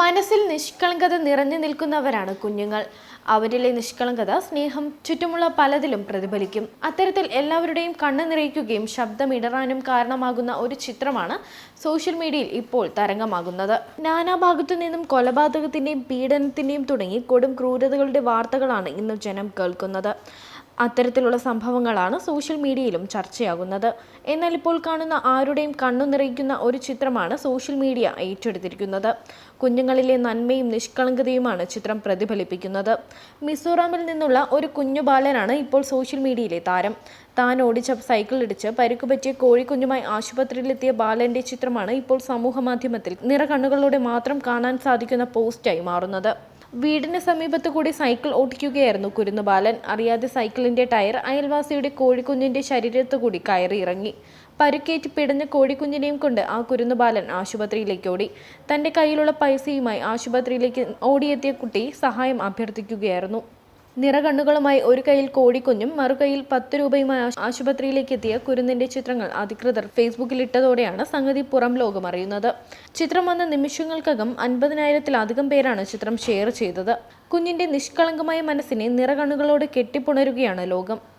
മനസ്സിൽ നിഷ്കളങ്കത നിറഞ്ഞു നിൽക്കുന്നവരാണ് കുഞ്ഞുങ്ങൾ. അവരിലെ നിഷ്കളങ്കത സ്നേഹം ചുറ്റുമുള്ള പലതിലും പ്രതിഫലിക്കും. അത്തരത്തിൽ എല്ലാവരുടെയും കണ്ണ് നിറയ്ക്കുകയും ശബ്ദമിടറാനും കാരണമാകുന്ന ഒരു ചിത്രമാണ് സോഷ്യൽ മീഡിയയിൽ ഇപ്പോൾ തരംഗമാകുന്നത്. നാനാഭാഗത്തു നിന്നും കൊലപാതകത്തിന്റെയും പീഡനത്തിന്റെയും തുടങ്ങി കൊടും ക്രൂരതകളുടെ വാർത്തകളാണ് ഇന്ന് ജനം കേൾക്കുന്നത്. അത്തരത്തിലുള്ള സംഭവങ്ങളാണ് സോഷ്യൽ മീഡിയയിലും ചർച്ചയാകുന്നത്. എന്നാൽ ഇപ്പോൾ കാണുന്ന ആരുടെയും കണ്ണു നിറയ്ക്കുന്ന ഒരു ചിത്രമാണ് സോഷ്യൽ മീഡിയ ഏറ്റെടുത്തിരിക്കുന്നത്. കുഞ്ഞുങ്ങളിലെ നന്മയും നിഷ്കളങ്കതയുമാണ് ചിത്രം പ്രതിഫലിപ്പിക്കുന്നത്. മിസോറാമിൽ നിന്നുള്ള ഒരു കുഞ്ഞു ബാലനാണ് ഇപ്പോൾ സോഷ്യൽ മീഡിയയിലെ താരം. താൻ ഓടിച്ച സൈക്കിൾ ഇടിച്ച് പരിക്കുപറ്റിയ കോഴിക്കുഞ്ഞുമായി ആശുപത്രിയിലെത്തിയ ബാലന്റെ ചിത്രമാണ് ഇപ്പോൾ സമൂഹ മാധ്യമത്തിൽ നിറകണ്ണുകളോടെ മാത്രം കാണാൻ സാധിക്കുന്ന പോസ്റ്റായി മാറുന്നത്. വീടിന് സമീപത്ത് കൂടി സൈക്കിൾ ഓടിക്കുകയായിരുന്നു കുരുന്നുബാലൻ. അറിയാതെ സൈക്കിളിന്റെ ടയർ അയൽവാസിയുടെ കോഴിക്കുഞ്ഞിന്റെ ശരീരത്തു കൂടി കയറി ഇറങ്ങി. പരുക്കേറ്റ് പിടഞ്ഞ കോഴിക്കുഞ്ഞിനെയും കൊണ്ട് ആ കുരുന്നുബാലൻ ആശുപത്രിയിലേക്ക് ഓടി. തന്റെ കയ്യിലുള്ള പൈസയുമായി ആശുപത്രിയിലേക്ക് ഓടിയെത്തിയ കുട്ടി സഹായം അഭ്യർത്ഥിക്കുകയായിരുന്നു. നിറകണ്ണുകളുമായി ഒരു കൈയിൽ കോടിക്കുഞ്ഞും മറുകൈയിൽ പത്ത് രൂപയുമായി ആശു- ആശുപത്രിയിലേക്ക് എത്തിയ കുരുന്നിന്റെ ചിത്രങ്ങൾ അധികൃതർ ഫേസ്ബുക്കിൽ ഇട്ടതോടെയാണ് സംഗതി പുറം ലോകം അറിയുന്നത്. ചിത്രം വന്ന നിമിഷങ്ങൾക്കകം അൻപതിനായിരത്തിലധികം പേരാണ് ചിത്രം ഷെയർ ചെയ്തത്. കുഞ്ഞിന്റെ നിഷ്കളങ്കമായ മനസ്സിനെ നിറകണ്ണുകളോട് കെട്ടിപ്പുണരുകയാണ് ലോകം.